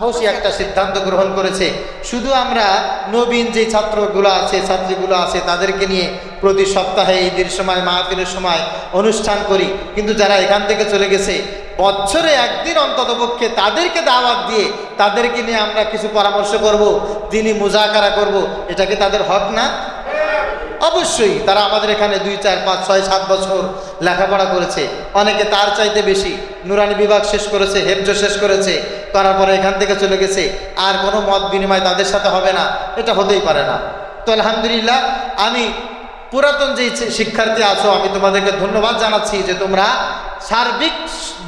সাহসী একটা সিদ্ধান্ত গ্রহণ করেছে। শুধু আমরা নবীন যে ছাত্রগুলো আছে, ছাত্রীগুলো আছে, তাদেরকে নিয়ে প্রতি সপ্তাহে ঈদের সময়, মাহফিলের সময় অনুষ্ঠান করি। কিন্তু যারা এখান থেকে চলে গেছে, বছরে একদিন অন্তত পক্ষে তাদেরকে দাওয়াত দিয়ে তাদেরকে নিয়ে আমরা কিছু পরামর্শ করব, দিনই মুজাকারা করব। এটা কি তাদের হক না? অবশ্যই তারা আমাদের এখানে দুই, চার, পাঁচ, ছয়, সাত বছর লেখাপড়া করেছে। অনেকে তার চাইতে বেশি নুরানি বিভাগ শেষ করেছে হেফজ শেষ করেছে করার পরে এখান থেকে চলে গেছে। আর কোনো মত বিনিময় তাদের সাথে হবে না, এটা হতেই পারে না। তো আলহামদুলিল্লাহ, আমি পুরাতন যে শিক্ষার্থী আছো, আমি তোমাদেরকে ধন্যবাদ জানাচ্ছি যে তোমরা সার্বিক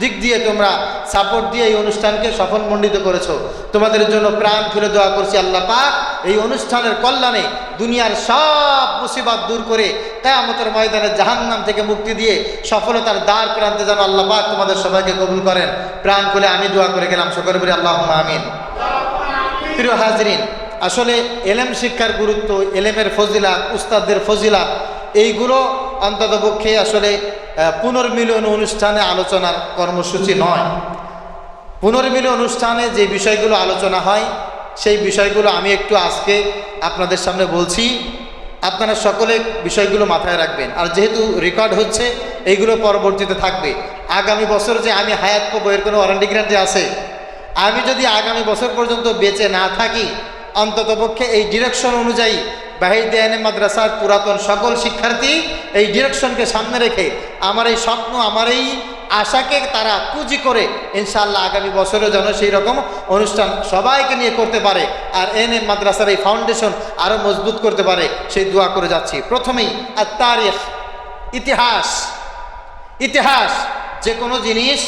দিক দিয়ে তোমরা সাপোর্ট দিয়ে এই অনুষ্ঠানকে সফলমণ্ডিত করেছ। তোমাদের জন্য প্রাণ খুলে দোয়া করছি আল্লাহ পাক। এই অনুষ্ঠানের কল্যাণে দুনিয়ার সব মুসিবত দূর করে কেয়ামতের ময়দানে জাহান্নাম থেকে মুক্তি দিয়ে সফলতার দ্বার প্রান্তে যেন আল্লাহ পাক তোমাদের সবাইকে কবুল করেন। প্রাণ খুলে আমি দোয়া করে গেলাম, সকলে বলি আল্লাহ আমিন। প্রিয় হাজরিন, আসলে এলেম শিক্ষার গুরুত্ব, এলেমের ফজিলাত, উস্তাদদের ফজিলাত, এইগুলো অন্ততপক্ষে আসলে পুনর্মিলন অনুষ্ঠানে আলোচনার কর্মসূচি নয়। পুনর্মিলন অনুষ্ঠানে যে বিষয়গুলো আলোচনা হয় সেই বিষয়গুলো আমি একটু আজকে আপনাদের সামনে বলছি। আপনারা সকলে বিষয়গুলো মাথায় রাখবেন। আর যেহেতু রেকর্ড হচ্ছে এইগুলো পরবর্তীতে থাকবে। আগামী বছর যে আমি হায়াত পাবো এর কোনো ওয়ারেন্টি গ্যারান্টি আছে? আমি যদি আগামী বছর পর্যন্ত বেঁচে না থাকি অন্ততপক্ষে এই ডিরেকশন অনুযায়ী বাহির দেয়ানে মাদ্রাসার পুরাতন সকল শিক্ষার্থী এই ডিরেকশনকে সামনে রেখে, আমার এই স্বপ্ন, আমার এই আশাকে তারা পুঁজি করে ইনশাল্লাহ আগামী বছরেও যেন সেই রকম অনুষ্ঠান সবাইকে নিয়ে করতে পারে আর এন এম মাদ্রাসার এই ফাউন্ডেশন আরও মজবুত করতে পারে, সেই দোয়া করে যাচ্ছি। প্রথমেই আর তারিখ ইতিহাস ইতিহাস যে কোনো জিনিস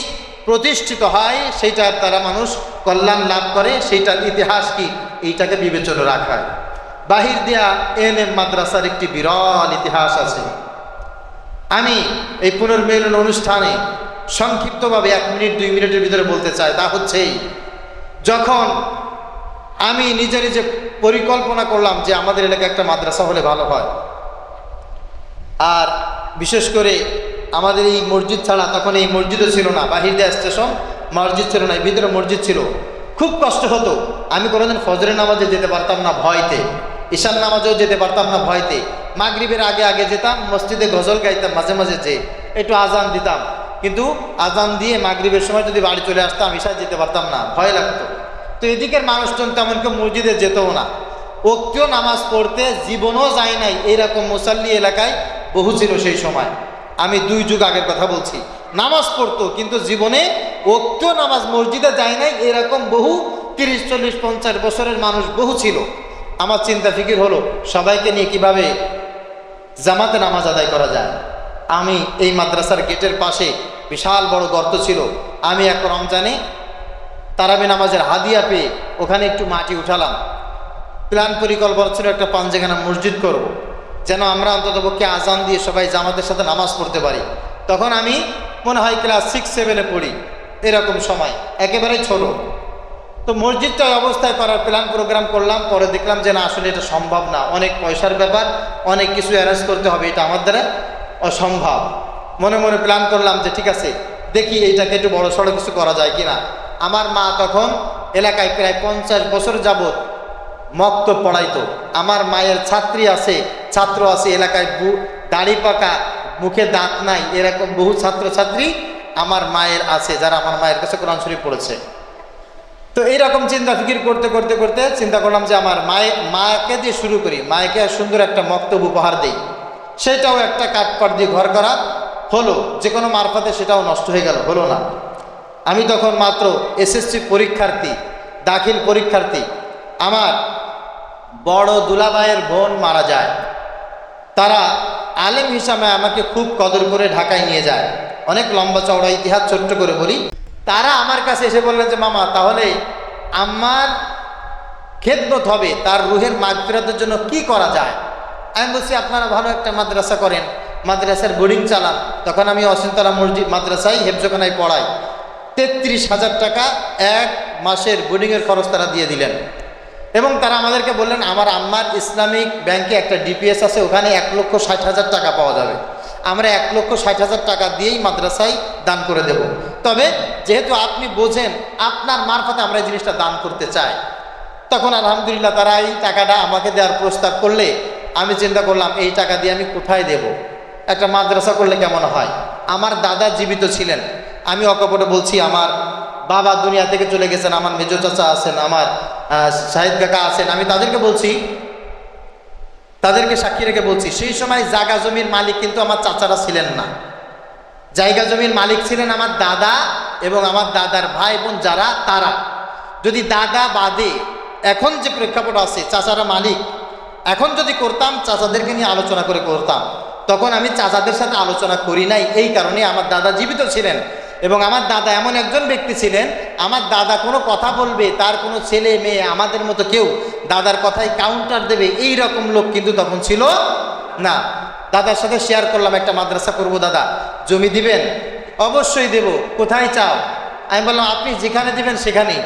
প্রতিষ্ঠিত হয়, সেইটার দ্বারা মানুষ কল্যাণ লাভ করে, সেইটার ইতিহাস কি, এইটাকে বিবেচনা রাখা। বাহির দেয়া এন এম মাদ্রাসার একটি বিরল ইতিহাস আছে। আমি এই পুনর্মিলন অনুষ্ঠানে সংক্ষিপ্তভাবে এক মিনিট, দুই মিনিটের ভিতরে বলতে চাই তা হচ্ছেই, যখন আমি নিজে নিজে পরিকল্পনা করলাম যে আমাদের এলাকায় একটা মাদ্রাসা হলে ভালো হয়, আর বিশেষ করে আমাদের এই মসজিদ ছাড়া তখন এই মসজিদও ছিল না, বাহির দেয়া স্টেশন, মসজিদ ছিল না ভিতরে মসজিদ ছিল। খুব কষ্ট হতো, আমি কোনোদিন ফজরের নামাজে যেতে পারতাম না ভয়তে ঈশান নামাজেও যেতে পারতাম না ভয়তে, মাগরিবের আগে আগে যেতাম, মসজিদে গজল গাইতাম মাঝে মাঝে যে, একটু আজান দিতাম কিন্তু আজান দিয়ে মাগরিবের সময় যদি বাড়ি চলে আসতাম, ঈশায় যেতে পারতাম না, ভয় লাগতো। তো এদিকের মানুষজন তেমন কেউ মসজিদে যেতও না। ওক্তীয় নামাজ পড়তে জীবনও যায় নাই, এইরকম মুসাল্লি এলাকায় বহু ছিল সেই সময়। আমি দুই যুগ আগের কথা বলছি। নামাজ পড়তো, কিন্তু জীবনে ওক্তীয় নামাজ মসজিদে যায় নাই, এরকম বহু তিরিশ, চল্লিশ, পঞ্চাশ বছরের মানুষ বহু ছিল। আমার চিন্তা ফিকির হলো, সবাইকে নিয়ে কীভাবে জামাতে নামাজ আদায় করা যায়? আমি এই মাদ্রাসার গেটের পাশে বিশাল বড় গর্ত ছিল। আমি এক রমজানে তারাবি নামাজের হাদিয়া পেয়ে ওখানে একটু মাটি উঠালাম। প্ল্যান পরিকল্পনা ছিল একটা পাঞ্জেখানা মসজিদ করব। যেন আমরা অন্ততপক্ষে আজান দিয়ে সবাই জামাতের সাথে নামাজ পড়তে পারি। তখন আমি মনে হয় ক্লাস সিক্স সেভেনে পড়ি। এরকম সময়, একেবারে ছোট। তো মসজিদটা অবস্থায় করার প্ল্যান প্রোগ্রাম করলাম। পরে দেখলাম যে না, আসলে এটা সম্ভব না। অনেক পয়সার ব্যাপার, অনেক কিছু অ্যারেঞ্জ করতে হবে। এটা আমার দ্বারা অসম্ভব। মনে মনে প্ল্যান করলাম যে ঠিক আছে, দেখি এইটাকে একটু বড় সড়ো কিছু করা যায় কিনা। আমার মা তখন এলাকায় প্রায় পঞ্চাশ বছর যাবত মক্ত পড়াইতো। আমার মায়ের ছাত্রী আছে, ছাত্র আছে, এলাকায় বু, দাড়ি পাকা, মুখে দাঁত নাই, এরকম বহু ছাত্রছাত্রী আমার মায়ের আছে, যারা আমার মায়ের কাছে কোরআন শরীফ পড়েছে। তো এইরকম চিন্তা ফিকির করতে করতে করতে চিন্তা করলাম যে আমার মায়ে, মাকে দিয়ে শুরু করি। মায়েকে সুন্দর একটা মক্তব উপহার দিই। সেটাও একটা কাঠপাট দিয়ে ঘর করা। হলো, যে কোনো মারফাতে সেটাও নষ্ট হয়ে গেল, হলো না। আমি তখন মাত্র এসএসসি পরীক্ষার্থী, দাখিল পরীক্ষার্থী, আমার বড় দুলাভাইয়ের বোন মারা যায়। তারা আলেম হিসাবে আমাকে খুব কদর করে ঢাকায় নিয়ে যায়। অনেক লম্বা চওড়া ইতিহাস ছোট্ট করে বলি। তারা আমার কাছে এসে বললেন যে, মামা, তাহলে আমার খেদমত হবে, তার রুহের মাগফিরাতের জন্য কি করা যায়? আমি বলছি, আপনারা ভালো একটা মাদ্রাসা করেন মাদ্রাসার বোর্ডিং চালান তখন আমি অসিন্তলা মসজিদ মাদ্রাসায় হেফজখানায় পড়াই। তেত্রিশ হাজার টাকা এক মাসের বোর্ডিংয়ের খরচ তারা দিয়ে দিলেন। এবং তারা আমাদেরকে বললেন, আমার আম্মার ইসলামিক ব্যাংকে একটা ডিপিএস আছে, ওখানে এক লক্ষ ষাট হাজার টাকা পাওয়া যাবে। আমরা এক লক্ষ ষাট হাজার টাকা দিয়েই মাদ্রাসায় দান করে দেব। তবে যেহেতু আপনি বোঝেন, আপনার মারফতে আমরা এই জিনিসটা দান করতে চাই। তখন আলহামদুলিল্লাহ তারা এই টাকাটা আমাকে দেওয়ার প্রস্তাব করলে আমি চিন্তা করলাম, এই টাকা দিয়ে আমি কোথায় দেব? একটা মাদ্রাসা করলে কেমন হয়? আমার দাদা জীবিত ছিলেন। আমি অকপটে বলছি, আমার বাবা দুনিয়া থেকে চলে গেছেন, আমার মেজো চাচা আছেন, আমার শাহিদ কাকা আছেন। আমি তাদেরকে বলছি, তাদেরকে সাক্ষী রেখে বলছি, সেই সময় জাগা জমির মালিক কিন্তু আমার চাচারা ছিলেন না। জায়গা জমির মালিক ছিলেন আমার দাদা এবং আমার দাদার ভাই বোন যারা, তারা। যদি দাদা বাদে এখন যে প্রেক্ষাপট আছে, চাচারা মালিক, এখন যদি করতাম, চাচাদেরকে নিয়ে আলোচনা করে করতাম। তখন আমি চাচাদের সাথে আলোচনা করি নাই, এই কারণে আমার দাদা জীবিত ছিলেন। এবং আমার দাদা এমন একজন ব্যক্তি ছিলেন, আমার দাদা কোনো কথা বলবে, তার কোনো ছেলে মেয়ে আমাদের মতো কেউ দাদার কথায় কাউন্টার দেবে, এই রকম লোক কিন্তু তখন ছিল না। দাদার সাথে শেয়ার করলাম, একটা মাদ্রাসা করব দাদা, জমি দিবেন? অবশ্যই দেব, কোথায় চাও? আমি বললাম, আপনি যেখানে দিবেন সেখানেই।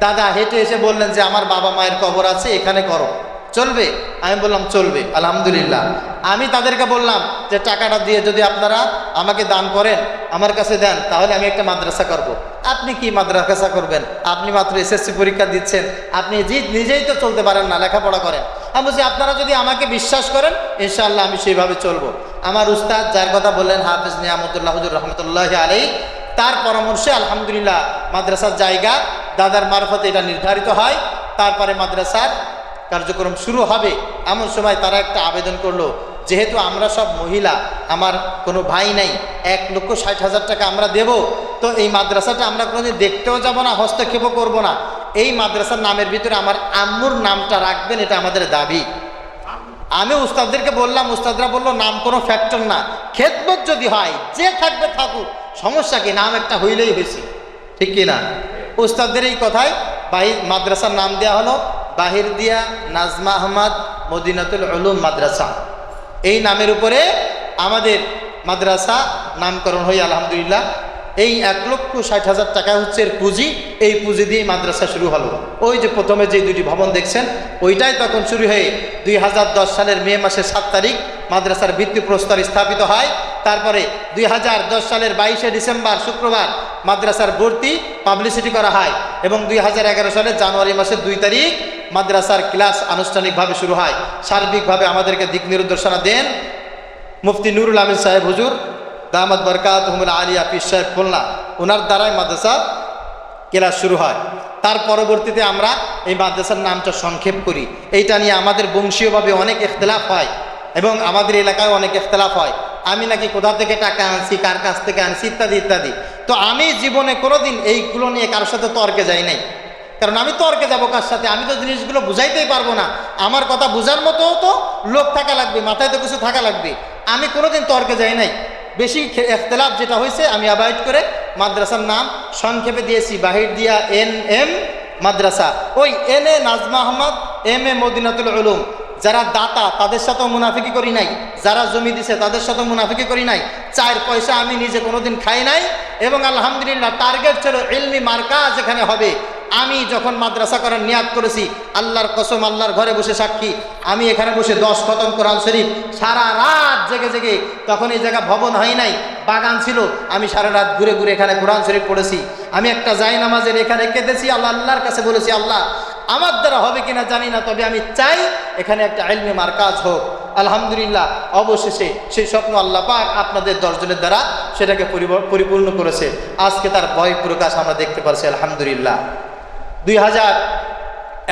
দাদা হেঁটে এসে বললেন যে, আমার বাবা মায়ের কবর আছে, এখানে করো। চলবে? আমি বললাম, চলবে, আলহামদুলিল্লাহ। আমি তাদেরকে বললাম যে, টাকাটা দিয়ে যদি আপনারা আমাকে দান করেন, আমার কাছে দেন, তাহলে আমি একটা মাদ্রাসা করব। আপনি কি মাদ্রাসা করবেন? আপনি মাত্র এসএসসি পরীক্ষা দিচ্ছেন, আপনি নিজেই তো চলতে পারেন না, লেখাপড়া করেন। আমি বলছি, আপনারা যদি আমাকে বিশ্বাস করেন, ইনশাআল্লাহ আমি সেইভাবে চলবো। আমার উস্তাদ যার কথা বললেন, হাফিজ নিয়ামতুল্লাহ হুজুর রহমতুল্লাহ আলাই তার পরামর্শে আলহামদুলিল্লাহ মাদ্রাসার জায়গা, দাদার মারফতে এটা নির্ধারিত হয়। তারপরে মাদ্রাসার কার্যক্রম শুরু হবে। এমন সময় তারা একটা আবেদন করল, যেহেতু আমরা সব মহিলা, আমার কোনো ভাই নাই, এক লক্ষ ষাট হাজার টাকা আমরা দেব, তো এই মাদ্রাসাটা আমরা কোনোদিন দেখতেও যাব না, হস্তক্ষেপও করব না। এই মাদ্রাসার নামের ভিতরে আমার আম্মুর নামটা রাখবেন, এটা আমাদের দাবি। আমি উস্তাদদেরকে বললাম, উস্তাদরা বলল, নাম কোনো ফ্যাক্টর না। খেদমত যদি হয়, যে থাকবে থাকুক, সমস্যা কি? নাম একটা হইলেই হয়েছে। ঠিক কি না উস্তাদদের এই কথায় বাহির মাদ্রাসার নাম দেওয়া হলো বাহির দিয়া নাজমা আহমদ মদিনাতুল উলুম মাদ্রাসা। এই নামের উপরে আমাদের মাদ্রাসা নামকরণ হয়ে, আলহামদুলিল্লাহ। এই এক লক্ষ ষাট হাজার টাকা হচ্ছে এর পুঁজি। এই পুঁজি দিয়ে মাদ্রাসা শুরু হলো। ওই যে প্রথমে যে দুটি ভবন দেখছেন, ওইটাই তখন শুরু হয়ে দুই হাজার দশ সালের মে মাসের সাত তারিখ মাদ্রাসার ভিত্তিপ্রস্তর স্থাপিত হয়। তারপরে দুই হাজার দশ সালের বাইশে ডিসেম্বর শুক্রবার মাদ্রাসার ভর্তি পাবলিসিটি করা হয় এবং দুই হাজার এগারো সালের জানুয়ারি মাসের দুই তারিখ মাদ্রাসার ক্লাস আনুষ্ঠানিকভাবে শুরু হয়। সার্বিকভাবে আমাদেরকে দিক নির্দেশনা দেন মুফতি নুরুল আমিন সাহেব হুজুর দামাদ বরকাত হুমুল আলিয়া পিস সাহেব খুলনা। ওনার দ্বারাই মাদ্রাসা ক্লাস শুরু হয়। তার পরবর্তীতে আমরা এই মাদ্রাসার নামটা সংক্ষেপ করি। এইটা নিয়ে আমাদের বংশীয়ভাবে অনেক ইখতলাফ হয় এবং আমাদের এলাকায় অনেক ইখতলাফ হয়। আমি নাকি কোথা থেকে টাকা আনছি, কার কাছ থেকে আনছি ইত্যাদি ইত্যাদি। তো আমি জীবনে কোনোদিন এইগুলো নিয়ে কারোর সাথে তর্কে যাই নাই। কারণ আমি তর্কে যাব কার সাথে, আমি তো জিনিসগুলো বুঝাইতেই পারব না। আমার কথা বোঝার মতো তো লোক থাকা লাগবে, মাথায় তো কিছু থাকা লাগবে। আমি কোনোদিন তর্কে যাই নাই। বেশি এখতলাফ যেটা হয়েছে, আমি অ্যাভয়েড করে মাদ্রাসার নাম সংক্ষেপে দিয়েছি। বাহির দিয়া এন এম মাদ্রাসা। ওই N A Najma Ahmad, M A Madinatul Ulum. যারা দাতা, তাদের সাথেও মুনাফিকি করি নাই। যারা জমি দিছে, তাদের সাথেও মুনাফিকি করি নাই। চার পয়সা আমি নিজে কোনোদিন খাই নাই এবং আলহামদুলিল্লাহ টার্গেট ছিল ইলমি মার্কা যেখানে হবে। আমি যখন মাদ্রাসা করার নিয়াদ করেছি, আল্লাহর কসম, আল্লাহর ঘরে বসে সাক্ষী। আমি এখানে বসে দশ খতম কোরআন শরীফ, সারা রাত জেগে জেগে। তখন এই জায়গা ভবন হয় নাই, বাগান ছিল। আমি সারা রাত ঘুরে ঘুরে এখানে কোরআন শরীফ পড়েছি। আমি একটা জাই নামাজের এখানে কেঁদেছি, আল্লাহ, আল্লাহর কাছে বলেছি, আল্লাহ, আমার দ্বারা হবে কিনা জানি না, তবে আমি চাই এখানে একটা আইলমে মার্কাজ হোক, আলহামদুলিল্লাহ, অবশেষে সেই স্বপ্ন আল্লাহ পাক আপনাদের দশজনের দ্বারা সেটাকে পরিপূর্ণ করেছে। আজকে তার ভয় প্রকাশ আমরা দেখতে পারছি, আলহামদুলিল্লাহ। দুই হাজার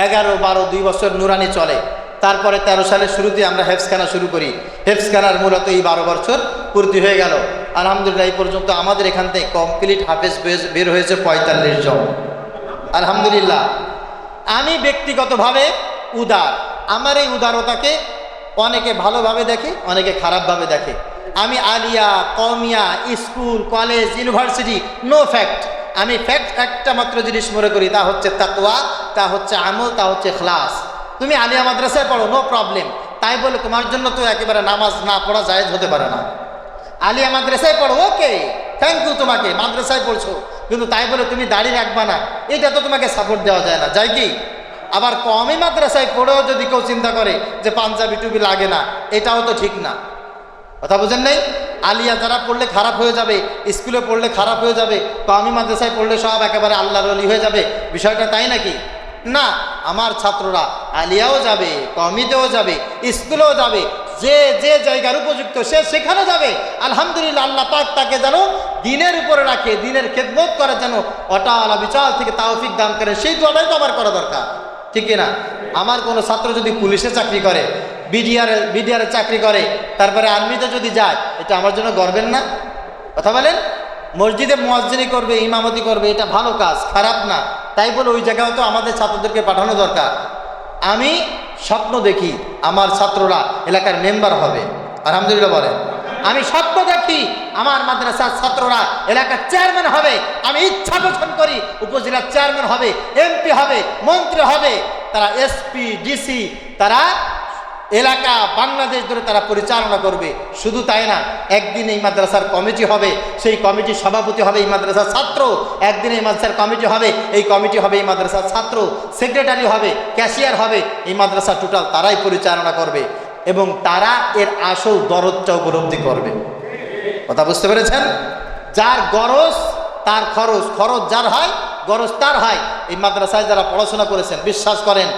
এগারো বারো দুই বছর নুরানি চলে। তারপরে তেরো সালের শুরুতে আমরা হেফসখানা শুরু করি। হেফসখানার মূলত এই বারো বছর পূর্তি হয়ে গেল। আলহামদুলিল্লাহ, এই পর্যন্ত আমাদের এখান থেকে কমপ্লিট হাফেজ বের হয়েছে পঁয়তাল্লিশ জন। আলহামদুলিল্লাহ। আমি ব্যক্তিগতভাবে উদার। আমার এই উদারতাকে অনেকে ভালোভাবে দেখে, অনেকে খারাপভাবে দেখে। আমি Alia কমিয়া school, college, university no fact আমি ফ্যাক্ট একটা মাত্র জিনিস মনে করি, তা হচ্ছে তাকওয়া, তা হচ্ছে আমল, তা হচ্ছে খ্লাস তুমি আলিয়া মাদ্রাসায় পড়ো নো প্রবলেম তাই বলে তোমার জন্য তো একেবারে নামাজ না পড়া জায়েজ হতে পারে না। আলিয়া মাদ্রাসায় পড়ো ওকে থ্যাংক ইউ তোমাকে, মাদ্রাসায় পড়ছো। কিন্তু তাই বলে তুমি দাড়ি রাখবা না। এটা তো তোমাকে সাপোর্ট দেওয়া যায় না। যাই কি? আবার কমই মাদ্রাসায় পড়েও যদি কেউ চিন্তা করে যে পাঞ্জাবি টুপি লাগে না, এটাও তো ঠিক না। কথা বুঝেন নাই? আলিয়া যারা পড়লে খারাপ হয়ে যাবে, স্কুলে পড়লে খারাপ হয়ে যাবে কমি মাদ্রাসায় পড়লে সব একেবারে আল্লাহর অলি হয়ে যাবে, বিষয়টা তাই নাকি? না, আমার ছাত্ররা আলিয়াও যাবে কমিতেও যাবে, স্কুলেও যাবে, যে যে জায়গার উপযুক্ত সে সেখানে যাবে। আলহামদুলিল্লাহ, আল্লাহ পাক তাকে যেন দিনের উপরে রাখে, দিনের খেদমত করে যেন অটাল বিচাল থেকে তাওফিক দান করে, সেই দোয়াটাই তো আমার করা দরকার। ঠিক না আমার কোনো ছাত্র যদি পুলিশে চাকরি করে বিডিআর বিডিআরে চাকরি করে, তারপরে আর্মিতে যদি যায়, এটা আমার জন্য গর্বের না? কথা বলেন? মসজিদে মসজিদি করবে, ইমামতি করবে, এটা ভালো কাজ, খারাপ না। তাই বলে ওই জায়গাও তো আমাদের ছাত্রদেরকে পাঠানো দরকার। আমি স্বপ্ন দেখি আমার ছাত্ররা এলাকার মেম্বার হবে। আলহামদুলিল্লাহ বলেন। আমি স্বপ্ন দেখি আমার মাদ্রাসার ছাত্ররা, এলাকার চেয়ারম্যান হবে। আমি ইচ্ছা পোষণ করি, উপজেলার চেয়ারম্যান হবে এমপি হবে, মন্ত্রী হবে। তারা এসপি ডিসি তারা এলাকা, বাংলাদেশ ধরে তারা পরিচালনা করবে। শুধু তাই না, একদিন এই মাদ্রাসার কমিটি হবে, সেই কমিটির সভাপতি হবে এই মাদ্রাসার ছাত্র। একদিন এই মাদ্রাসার কমিটি হবে, এই কমিটি হবে এই মাদ্রাসার ছাত্র। সেক্রেটারি হবে ক্যাশিয়ার হবে, এই মাদ্রাসা টোটাল তারাই পরিচালনা করবে। এবং তারা এর আসল দরদটা উপলব্ধি করবে। কথা বুঝতে পেরেছেন? যার গরজ, তার খরচ। খরচ যার হয়, গরজ তার হয়। এই মাদ্রাসায় যারা পড়াশোনা করেছেন, বিশ্বাস করেন,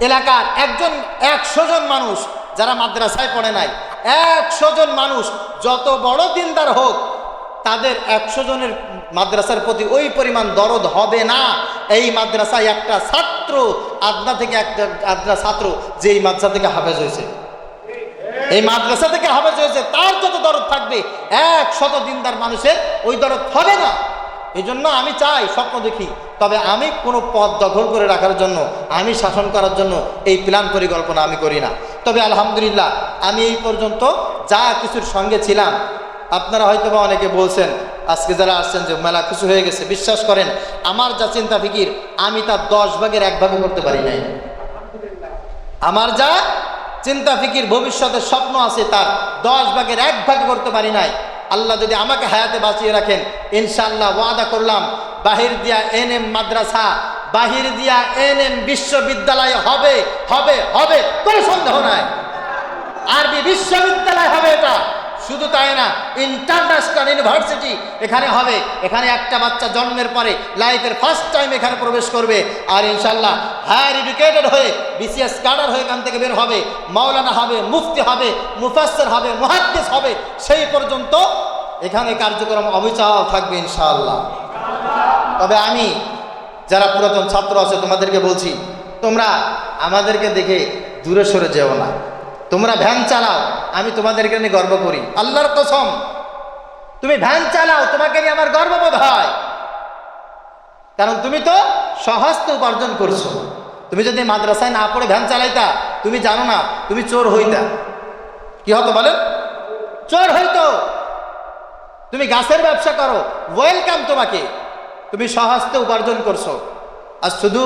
এলাকার একজন, একশো জন মানুষ যারা মাদ্রাসায় পড়ে নাই, একশো জন মানুষ যত বড় দিনদার হোক, তাদের একশো জনের মাদ্রাসার প্রতি ওই পরিমাণ দরদ হবে না। এই মাদ্রাসায় একটা ছাত্র, আদনা থেকে একটা, আদনা ছাত্র যে এই মাদ্রাসা থেকে হাফেজ হয়েছে। এই মাদ্রাসা থেকে হাফেজ হয়েছে, তার যত দরদ থাকবে এক শত দিনদার মানুষের ওই দরদ হবে না। এই জন্য আমি চাই, স্বপ্ন দেখি। তবে আমি কোনো পদ দখল করে রাখার জন্য, আমি শাসন করার জন্য এই প্ল্যান পরিকল্পনা আমি করি না। তবে আলহামদুলিল্লাহ, আমি এই পর্যন্ত যা কিছুর সঙ্গে ছিলাম, আপনারা হয়তো বা অনেকে বলছেন, আজকে যারা আসছেন যে মেলা কিছু হয়ে গেছে, বিশ্বাস করেন, আমার যা চিন্তা ফিকির, আমি তার দশ ভাগের এক ভাগও করতে পারি নাই। আমার যা চিন্তা ফিকির ভবিষ্যতের স্বপ্ন আছে তার। দশ ভাগের এক ভাগ করতে পারি নাই। আল্লাহ যদি আমাকে হায়াতে বাঁচিয়ে রাখেন ইনশাল্লাহ ওয়াদা করলাম, বাহির দিয়া এন এম মাদ্রাসা, বাহির দিয়া এন এম বিশ্ববিদ্যালয় হবে হবে হবে, কোনো সন্দেহ নাই। আরবি বিশ্ববিদ্যালয় হবে এটা। শুধু তাই না ইন্টারন্যাশনাল ইউনিভার্সিটি এখানে হবে। এখানে একটা বাচ্চা জন্মের পরে লাইফের ফার্স্ট টাইম এখানে প্রবেশ করবে। আর ইনশাল্লাহ হায়ার এডুকেটেড হয়ে বিসিএস কাডার হয়ে এখান থেকে বের হবে। মাওলানা হবে, মুফতি হবে, মুফাসসির হবে, মুহাদ্দিস হবে, সেই পর্যন্ত এখানে কার্যক্রম অবিচাল থাকবে ইনশাআল্লাহ। তবে আমি যারা পুরাতন ছাত্র আছে তোমাদেরকে বলছি, তোমরা আমাদেরকে দেখে দূরে সরে যেও না। তোমরা ভ্যান চালাও, আমি তোমাদেরকে নিয়ে গর্ব করি। আল্লাহর কসম, তুমি ভ্যান চালাও, তোমাকে নিয়ে আমার গর্ববোধ হয়। কারণ তুমি তো সহস্ত উপার্জন করছ। তুমি যদি মাদ্রাসায় না পড়ে ভ্যান চালাইতা, তুমি জানো না, তুমি চোর হইতা। কি হতো বলেন? চোর হইতো। তুমি গাছের ব্যবসা করো, ওয়েলকাম তোমাকে। তুমি সহস্তে উপার্জন করছ। আর শুধু,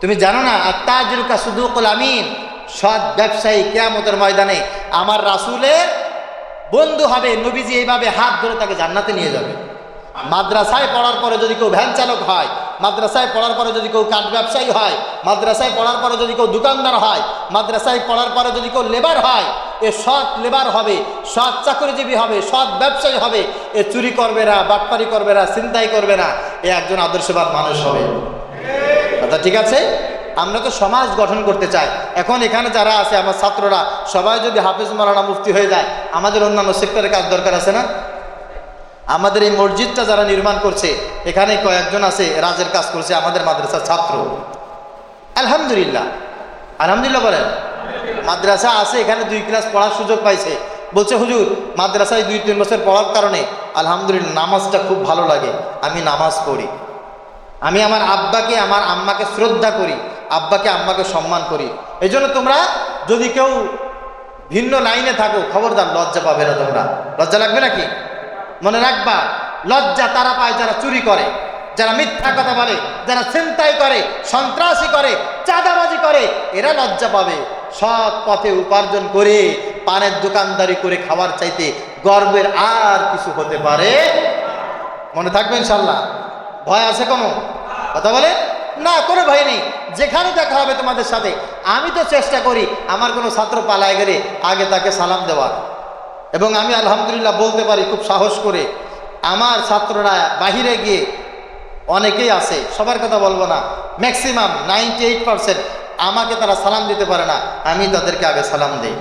তুমি জানো না আর তাজরুকা শুধু আমিন। সৎ ব্যবসায়ী কেয়ামতের ময়দানে আমার রাসুলের বন্ধু হবে, নবীজি এইভাবে হাত ধরে তাকে জান্নাতে নিয়ে যাবে। মাদ্রাসায় পড়ার পরে যদি কেউ ভ্যান চালক হয়, মাদ্রাসায় পড়ার পরে যদি কেউ কাঠ ব্যবসায়ী হয়, মাদ্রাসায় পড়ার পরে যদি কেউ দোকানদার হয়, মাদ্রাসায় পড়ার পরে যদি কেউ লেবার হয়, এ সৎ লেবার হবে, সৎ চাকরিজীবী হবে, সৎ ব্যবসায়ী হবে, এ চুরি করবে না, বাটপারি করবে না চিন্তাই করবে না, এ একজন আদর্শবাদ মানুষ হবে। ঠিক আছে? আমরা তো সমাজ গঠন করতে চাই। এখন এখানে যারা আছে, আমার ছাত্ররা, সবাই যদি হাফিজ মালানা মুফতি হয়ে যায়, আমাদের অন্যান্য সেক্টরে কাজ দরকার আছে না? আমাদের এই মসজিদটা যারা নির্মাণ করছে, এখানে কয়েকজন আছে, রাজের কাজ করছে, আমাদের মাদ্রাসার ছাত্র। আলহামদুলিল্লাহ। আলহামদুলিল্লাহ বলেন। মাদ্রাসা আছে, এখানে দুই ক্লাস পড়ার সুযোগ পাইছে। বলছে, হুজুর, মাদ্রাসায় দুই, তিন বছর পড়ার কারণে আলহামদুলিল্লাহ নামাজটা খুব ভালো লাগে। আমি নামাজ পড়ি। আমি আমার আব্বাকে, আমার আম্মাকে শ্রদ্ধা করি। আব্বাকে, আম্মাকে সম্মান করি। এই তোমরা যদি কেউ ভিন্ন লাইনে থাকো, খবরদার, লজ্জা পাবে না তোমরা। লজ্জা লাগবে নাকি? মনে রাখবা, লজ্জা তারা পায় যারা চুরি করে, যারা মিথ্যা কথা বলে, যারা ছিনতাই করে, সন্ত্রাসী করে, চাঁদাবাজি করে, এরা লজ্জা পাবে। সৎ পথে উপার্জন করে, পানের দোকানদারি করে খাবার চাইতে গর্বের আর কিছু হতে পারে মনে থাকবে ইনশাল্লাহ ভয় আছে কোনো? কথা বলে? না, কোনো ভয় নেই যেখানে দেখা হবে তোমাদের সাথে, আমি তো চেষ্টা করি আমার কোনো ছাত্র পালায় গেলে আগে তাকে সালাম দেওয়ার। এবং আমি আলহামদুলিল্লাহ বলতে পারি, খুব সাহস করে, আমার ছাত্ররা বাহিরে গিয়ে অনেকেই আছে, সবার কথা বলব না ম্যাক্সিমাম নাইনটি এইট পারসেন্ট আমাকে তারা সালাম দিতে পারে না, আমি তাদেরকে আগে সালাম দিই।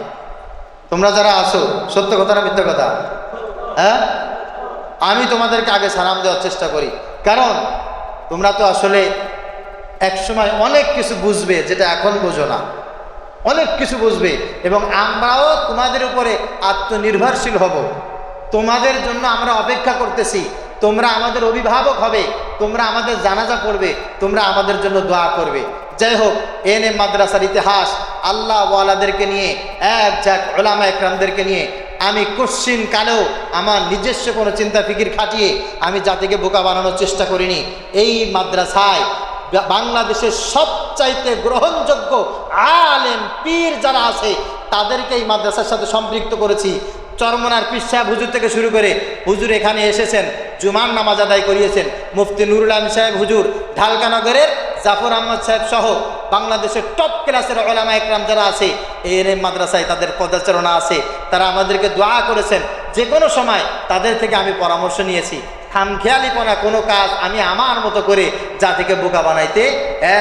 তোমরা যারা আসো সত্য কথা না মিথ্যা কথা? হ্যাঁ? আমি তোমাদেরকে আগে সালাম দেওয়ার চেষ্টা করি। কারণ তোমরা তো আসলে একসময় অনেক কিছু বুঝবে যেটা এখন বোঝো না। অনেক কিছু বুঝবে এবং আমরাও তোমাদের উপরে আত্মনির্ভরশীল হব। তোমাদের জন্য আমরা অপেক্ষা করতেছি। তোমরা আমাদের অভিভাবক হবে। তোমরা আমাদের জানাজা পড়বে। তোমরা আমাদের জন্য দোয়া করবে। যাই হোক এন এম মাদ্রাসার ইতিহাস। আল্লাহ ওয়ালাদেরকে নিয়ে, এক ঝাঁক ওলামা একরামদেরকে নিয়ে আমি কোশ্চিন কালেও আমার নিজস্ব কোনো চিন্তা ফিকির খাটিয়ে আমি জাতিকে বোকা বানানোর চেষ্টা করিনি। এই মাদ্রাসায় বাংলাদেশের সবচাইতে গ্রহণযোগ্য আলেম পীর যারা আছে তাদেরকে এই মাদ্রাসার সাথে সম্পৃক্ত করেছি। চরমনার পীর সাহেব হুজুর থেকে শুরু করে হুজুর এখানে এসেছেন, জুমার নামাজ আদায় করিয়েছেন, মুফতি নুরুল আলম সাহেব হুজুর ঢালকানগরের জাফর আহমদ সাহেব সহ বাংলাদেশের টপ ক্লাসের ওলামা একরাম যারা আছে, এএনএম মাদ্রাসায় তাদের পদাচারণা আছে, তারা আমাদেরকে দোয়া করেছেন। যে কোনো সময় তাদের থেকে আমি পরামর্শ নিয়েছি। খামখেয়ালিপনা কোনো কাজ আমি আমার মতো করে জাতিকে বোকা বানাইতে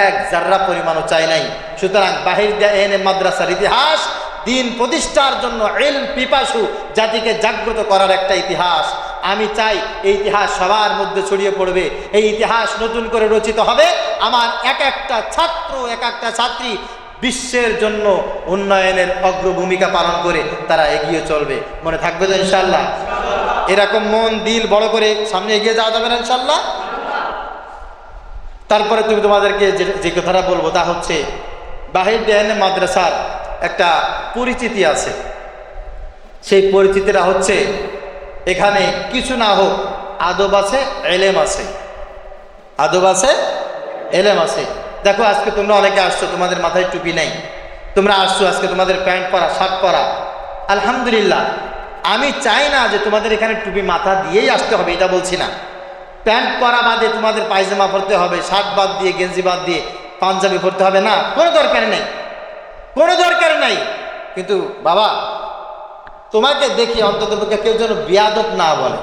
এক জাররা পরিমাণও চাই নাই। সুতরাং বাহির এনে মাদ্রাসার ইতিহাস, দিন প্রতিষ্ঠার জন্য এল পিপাসু জাতিকে জাগ্রত করার একটা ইতিহাস। আমি চাই এই ইতিহাস সবার মধ্যে ছড়িয়ে পড়বে। এই ইতিহাস নতুন করে রচিত হবে। আমার এক একটা ছাত্র, এক একটা ছাত্রী বিশ্বের জন্য উন্নয়নের অগ্রভূমিকা পালন করে তারা এগিয়ে চলবে। মনে থাকবে তো ইনশাল্লাহ এরকম মন, দিল বড় করে সামনে এগিয়ে যাওয়া যাবে না ইনশাল্লাহ তারপরে তুমি তোমাদেরকে যে কথাটা বলব তা হচ্ছে, বাহির দেয়ান মাদ্রাসার একটা পরিচিতি আছে। সেই পরিচিতিটা হচ্ছে, এখানে কিছু না হোক আদব আছে, এলেম আছে। আদব আছে, এলেম আছে। দেখো, আজকে তোমরা অনেকে আসছো, তোমাদের মাথায় টুপি নেই। তোমরা আসছো আজকে তোমাদের প্যান্ট পরা, শার্ট পরা। আলহামদুলিল্লাহ আমি চাই না যে তোমাদের এখানে টুপি মাথা দিয়েই আসতে হবে, এটা বলছি না। প্যান্ট পরা বাদে তোমাদের পায়জামা পরতে হবে, শার্ট বাদ দিয়ে, গেঞ্জি বাদ দিয়ে, পাঞ্জাবি পরতে হবে, না, কোনো দরকার নেই। কোনো দরকার নাই। কিন্তু বাবা, তোমাকে দেখি অন্তত পক্ষে কেউ যেন বিয়াদব না বলে।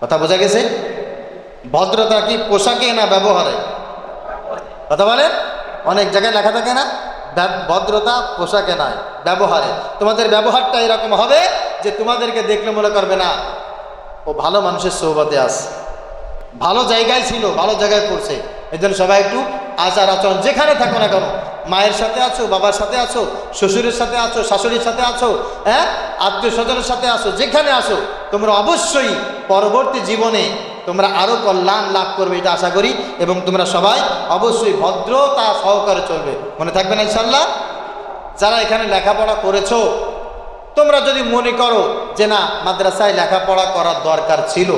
কথা বোঝা গেছে? ভদ্রতা কি পোশাকে না ব্যবহারে? কথা বলে অনেক জায়গায় লেখা থাকে না ভদ্রতা পোশাকে নয়, ব্যবহারে। তোমাদের ব্যবহারটা এরকম হবে যে তোমাদেরকে দেখলে মনে করবে না, ও ভালো মানুষের সৌবতে আছে। ভালো জায়গায় ছিল, ভালো জায়গায় পড়ছে। এই জন্য সবাই একটু আচার আচরণ যেখানে থাকো না কেন, মায়ের সাথে আছো, বাবার সাথে আছো, শ্বশুরের সাথে আছো, শাশুড়ির সাথে আছো হ্যাঁ? আত্মীয় স্বজনের সাথে আছো, যেখানে আছো, তোমরা অবশ্যই পরবর্তী জীবনে তোমরা আরও কল্যাণ লাভ করবে এটা আশা করি, এবং তোমরা সবাই অবশ্যই ভদ্রতা সহকারে চলবে। মনে থাকবে না ইনশাল্লাহ যারা এখানে লেখাপড়া করেছ তোমরা যদি মনে করো যে না, মাদ্রাসায় লেখাপড়া করার দরকার ছিল,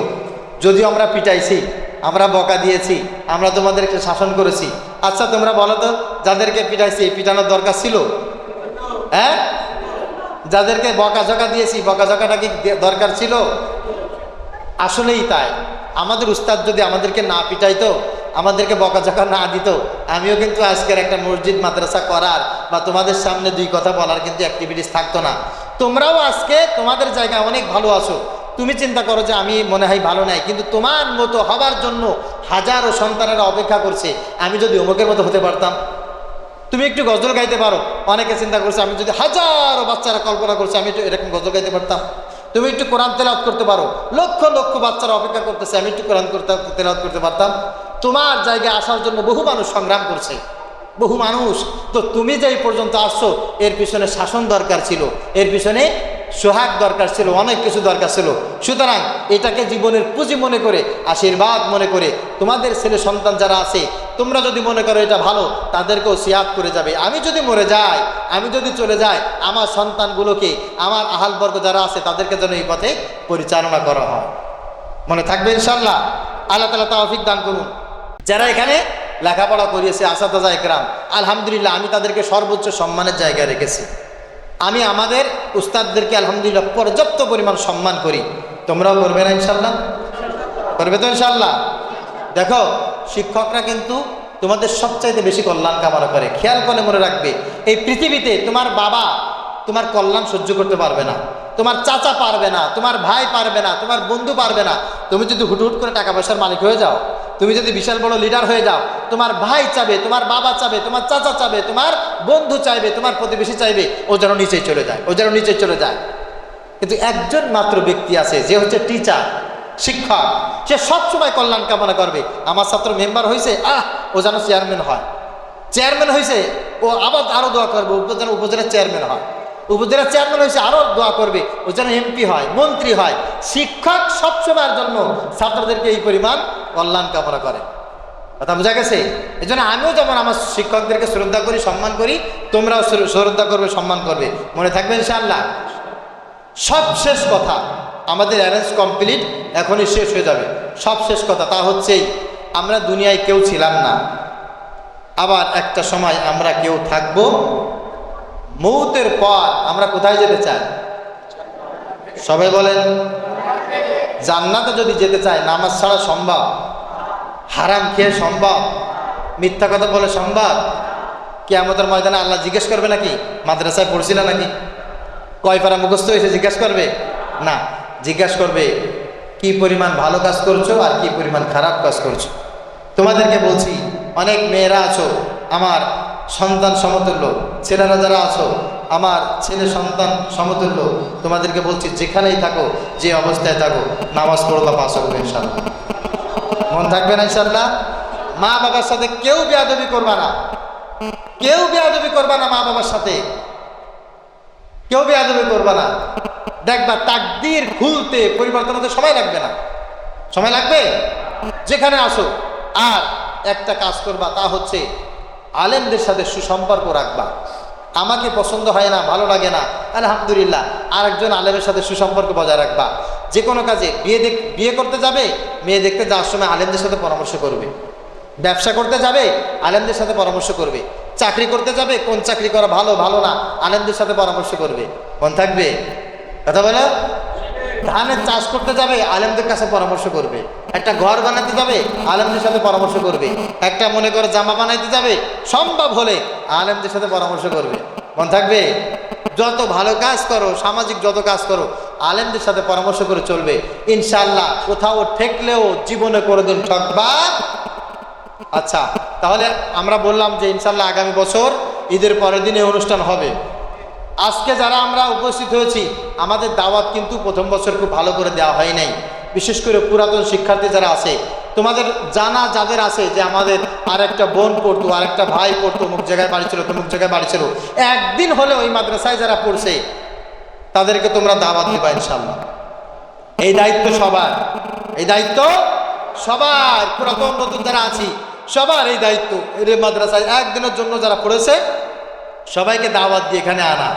যদিও আমরা পিটাইছি, আমরা বকা দিয়েছি, আমরা তোমাদেরকে শাসন করেছি আচ্ছা তোমরা বলো তো, যাদেরকে পিটাইছি পিটানোর দরকার ছিল? হ্যাঁ? যাদেরকে বকাঝকা দিয়েছি, বকাঝকাটা কি দরকার ছিল? আসলেই তাই। আমাদের উস্তাদ যদি আমাদেরকে না পিটাইতো, আমাদেরকে বকাঝকা না দিত, আমিও কিন্তু আজকের একটা মসজিদ মাদ্রাসা করার বা তোমাদের সামনে দুই কথা বলার কিন্তু অ্যাক্টিভিটিস থাকতো না। তোমরাও আজকে তোমাদের জায়গায় অনেক ভালো আছো। তুমি চিন্তা করো যে আমি মনে হয় ভালো নাই, কিন্তু তোমার মতো হবার জন্য হাজারো সন্তানেরা অপেক্ষা করছে। আমি যদি অমুকের মতো হতে পারতাম। তুমি একটু গজল গাইতে পারো। অনেকে চিন্তা করছে, আমি যদি হাজারো বাচ্চারা কল্পনা করছে, আমি একটু এরকম গজল গাইতে পারতাম। তুমি একটু কোরআন তেলাওয়াত করতে পারো। লক্ষ লক্ষ বাচ্চারা অপেক্ষা করতেছে, আমি একটু কোরআন করতে তেলাওয়াত করতে পারতাম। তোমার জায়গায় আসার জন্য বহু মানুষ সংগ্রাম করছে। বহু মানুষ। তো তুমি যে এই পর্যন্ত আসছো, এর পিছনে শাসন দরকার ছিল, এর পিছনে সোহাগ দরকার ছিল, অনেক কিছু দরকার ছিল। সুতরাং এটাকে জীবনের পুঁজি মনে করে, আশীর্বাদ মনে করে, তোমাদের ছেলে সন্তান যারা আছে, তোমরা যদি মনে করো এটা ভালো, তাদেরকেও সিয়াদ করে যাবে। আমি যদি মরে যাই, আমি যদি চলে যাই, আমার সন্তানগুলোকে, আমার আহালবর্গ যারা আছে, তাদেরকে যেন এই পথে পরিচালনা করা হয়। মনে থাকবে ইনশাল্লাহ আল্লাহ তালা তাওফিক দান করুন। যারা এখানে লেখাপড়া করিয়েছে আসাদাজা একরাম। আলহামদুলিল্লাহ, আমি তাদেরকে সর্বোচ্চ সম্মানের জায়গায় রেখেছি। আমি আমাদের উস্তাদদেরকে আলহামদুলিল্লাহ পর্যাপ্ত পরিমাণ সম্মান করি। তোমরাও করবে না ইনশাল্লাহ করবে তো ইনশাল্লাহ দেখো, শিক্ষকরা কিন্তু তোমাদের সবচাইতে বেশি কল্যাণ কামনা করে। খেয়াল করে মনে রাখবে, এই পৃথিবীতে তোমার বাবা তোমার কল্যাণ সহ্য করতে পারবে না। তোমার চাচা পারবে না, তোমার ভাই পারবে না, তোমার বন্ধু পারবে না। তুমি যদি হুট হুট করে টাকা পয়সার মালিক হয়ে যাও তুমি যদি বিশাল বড় লিডার হয়ে যাও, তোমার ভাই চাবে, তোমার বাবা চাবে, তোমার চাচা চাবে, তোমার বন্ধু চাইবে, তোমার প্রতিবেশী চাইবে, ও যেন নিচেই চলে যায়, ও যেন নিচেই চলে যায়। কিন্তু একজন মাত্র ব্যক্তি আছে, যে হচ্ছে টিচার শিক্ষক। সে সবসময় কল্যাণ কামনা করবে। আমার ছাত্র মেম্বার হয়েছে আহ, ও যেন চেয়ারম্যান হয়। চেয়ারম্যান হয়েছে ও আবার আরও দোয়া করবে উপজেলা উপজেলার চেয়ারম্যান হয়। উপজেলার চেয়ারম্যান হয়েছে আরও দোয়া করবে, ও যেন এমপি হয়, মন্ত্রী হয়। শিক্ষক সবসময়ের জন্য ছাত্রদেরকে এই পরিমাণ কল্যাণ কামনা করে। কথা বোঝা গেছে? এই জন্য আমিও যেমন আমার শিক্ষকদেরকে শ্রদ্ধা করি, সম্মান করি, তোমরাও শ্রদ্ধা করবে, সম্মান করবে। মনে থাকবে ইনশাআল্লাহ? সব শেষ কথা আমাদের অ্যারেঞ্জ কমপ্লিট এখনই শেষ হয়ে যাবে। সব শেষ কথা তা হচ্ছেই, আমরা দুনিয়ায় কেউ ছিলাম না। আবার একটা সময় আমরা কেউ থাকব। মৌতের পর আমরা কোথায় যেতে চাই? সবাই বলেন, জান্নাতে যদি যেতে চাই, নামাজ ছাড়া সম্ভব। হারাম খেয়ে সম্ভব? মিথ্যা কথা বলে সম্ভব? কেয়ামতের ময়দানে আল্লাহ জিজ্ঞেস করবে নাকি? মাদ্রাসায় পড়ছিল নাকি? কয় পারা মুখস্থ হয়েছে জিজ্ঞাসা করবে? না, জিজ্ঞাসা করবে, কি পরিমাণ ভালো কাজ করছ আর কি পরিমাণ খারাপ কাজ করছ? তোমাদেরকে বলছি, অনেক মেয়েরা আছো, আমার সন্তান সমতুল্য। ছেলেরা যারা আছো, আমার ছেলে সন্তান সমতুল্য। তোমাদেরকে বলছি, যেখানেই থাকো, যে অবস্থায় থাকো, নামাজ পড়বা পাশ হবে ইনশাল্লাহ মন থাকবে না ইনশাল্লাহ মা বাবার সাথে কেউ বেয়াদবি করবা না। কেউ বেয়াদবি করবা না মা বাবার সাথে। কেউ বেয়াদবি করবে না। দেখবা তাকদির খুলতে পরিবর্তন হতে সময় লাগবে না। সময় লাগবে? যেখানে আসো, আর একটা কাজ করবা, তা হচ্ছে আলেমদের সাথে সুসম্পর্ক রাখবা। আমাকে পছন্দ হয় না, ভালো লাগে না, আলহামদুলিল্লাহ। আরেকজন আলেমের সাথে সুসম্পর্ক বজায় রাখবা। যে কোনো কাজে বিয়ে দেখ বিয়ে করতে যাবে, মেয়ে দেখতে যাওয়ার সময় আলেমদের সাথে পরামর্শ করবে। ব্যবসা করতে যাবে, আলেমদের সাথে পরামর্শ করবে। চাকরি করতে যাবে, কোন চাকরি করা ভালো ভালো না, আলেমদের সাথে পরামর্শ করবে। কোন থাকবে? কথা বলো? ধানের চাষ করতে যাবে, আলেমদের কাছে পরামর্শ করবে। একটা ঘর বানাতে যাবে, আলেমদের সাথে পরামর্শ করবে। একটা মনে করে জামা বানাইতে যাবে, সম্ভব হলে আলেমদের সাথে পরামর্শ করবে। মন থাকবে? যত ভালো কাজ করো, সামাজিক যত কাজ করো আলেমদের সাথে পরামর্শ করে চলবে। ইনশাল্লাহ কোথাও ঠেকলেও জীবনে কোনোদিন ঠকবা আচ্ছা তাহলে আমরা বললাম যে ইনশাল্লাহ আগামী বছর ঈদের পরের দিনে অনুষ্ঠান হবে। আজকে যারা আমরা উপস্থিত হয়েছি, আমাদের দাওয়াত কিন্তু প্রথম বছর খুব ভালো করে দেওয়া হয় নাই। বিশেষ করে পুরাতন শিক্ষার্থী যারা আছে, তোমাদের জানা যাদের আছে যে আমাদের আরেকটা বোন পড়তো, আরেকটা ভাই পড়তো, অমুক জায়গায় বাড়ি ছিল, তমুক জায়গায় বাড়ি ছিল। একদিন হলে ওই মাদ্রাসায় যারা পড়ছে তাদেরকে তোমরা দাওয়াত দিবা ইনশাল্লাহ এই দায়িত্ব সবার। এই দায়িত্ব সবার। পুরাতন নতুন যারা আছি, সবার এই দায়িত্ব। রে মাদ্রাসায় একদিনের জন্য যারা পড়েছে, সবাইকে দাওয়াত দিয়ে এখানে আনা।